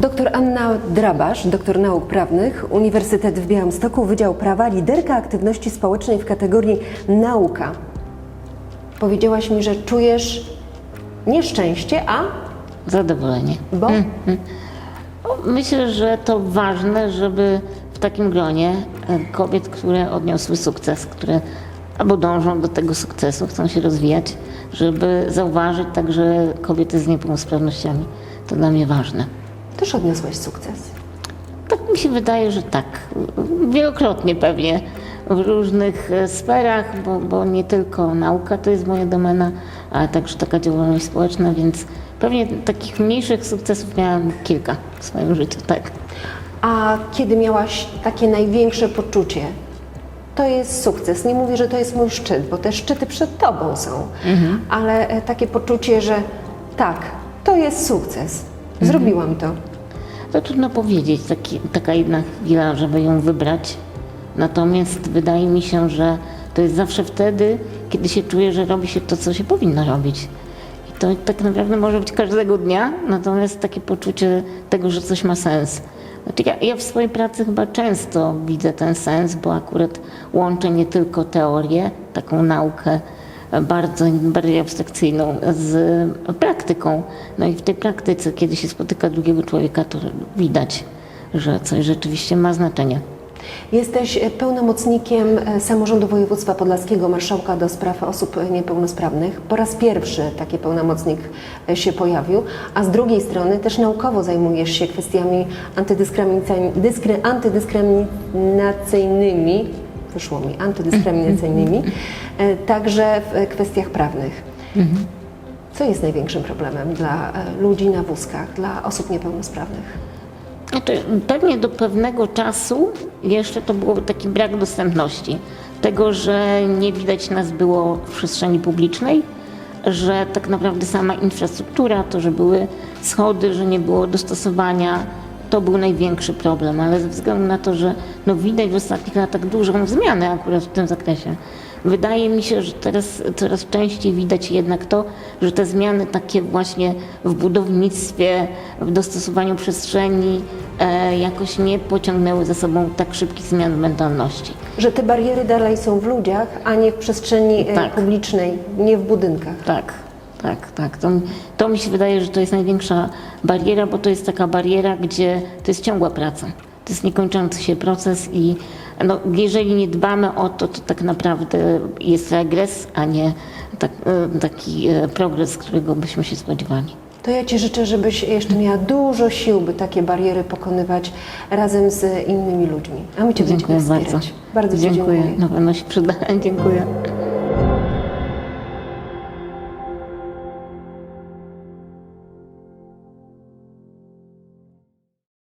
Doktor Anna Drabasz, doktor nauk prawnych, Uniwersytet w Białymstoku, Wydział Prawa, liderka aktywności społecznej w kategorii nauka. Powiedziałaś mi, że czujesz nieszczęście, a Zadowolenie. bo O, Myślę, że to ważne, żeby w takim gronie e, kobiet, które odniosły sukces, które albo dążą do tego sukcesu, chcą się rozwijać, żeby zauważyć także kobiety z niepełnosprawnościami. To dla mnie ważne. Też odniosłaś sukces. Tak mi się wydaje, że tak. Wielokrotnie pewnie w różnych e, sferach, bo, bo nie tylko nauka to jest moja domena, ale także taka działalność społeczna, więc pewnie takich mniejszych sukcesów miałam kilka w swoim życiu, tak. A kiedy miałaś takie największe poczucie, to jest sukces. Nie mówię, że to jest mój szczyt, bo te szczyty przed tobą są, ale e, takie poczucie, że tak, to jest sukces. Zrobiłam to. To trudno powiedzieć, taki, taka jedna chwila, żeby ją wybrać. Natomiast wydaje mi się, że to jest zawsze wtedy, kiedy się czuje, że robi się to, co się powinno robić. I to tak naprawdę może być każdego dnia, natomiast takie poczucie tego, że coś ma sens. Znaczy ja, ja w swojej pracy chyba często widzę ten sens, bo akurat łączę nie tylko teorię, taką naukę bardzo bardziej abstrakcyjną z praktyką. No i w tej praktyce, kiedy się spotyka drugiego człowieka, to widać, że coś rzeczywiście ma znaczenie. Jesteś pełnomocnikiem e, Samorządu Województwa Podlaskiego, marszałka do spraw osób niepełnosprawnych. Po raz pierwszy taki pełnomocnik e, się pojawił, a z drugiej strony też naukowo zajmujesz się kwestiami antydyskryminacyjnymi, dyskry, antydyskryminacyjnymi wyszło mi, antydyskryminacyjnymi, e, także w e, kwestiach prawnych. Co jest największym problemem dla e, ludzi na wózkach, dla osób niepełnosprawnych? Znaczy, pewnie do pewnego czasu jeszcze to był taki brak dostępności. Tego, że nie widać nas było w przestrzeni publicznej, że tak naprawdę sama infrastruktura, to, że były schody, że nie było dostosowania, to był największy problem, ale ze względu na to, że no widać w ostatnich latach dużą zmianę akurat w tym zakresie. Wydaje mi się, że teraz coraz częściej widać jednak to, że te zmiany takie właśnie w budownictwie, w dostosowaniu przestrzeni e, jakoś nie pociągnęły za sobą tak szybkich zmian mentalności. Że te bariery dalej są w ludziach, a nie w przestrzeni e, Tak. publicznej, nie w budynkach. Tak, tak, tak. To, to mi się wydaje, że to jest największa bariera, bo to jest taka bariera, gdzie to jest ciągła praca. To jest niekończący się proces i no, jeżeli nie dbamy o to, to tak naprawdę jest regres, a nie tak, e, taki e, progres, którego byśmy się spodziewali. To ja Ci życzę, żebyś jeszcze miała dużo sił, by takie bariery pokonywać razem z innymi ludźmi. A my Cię będziemy Dziękuję wspierać. bardzo. Bardzo Ci dziękuję. dziękuję. Na pewno się przyda. dziękuję.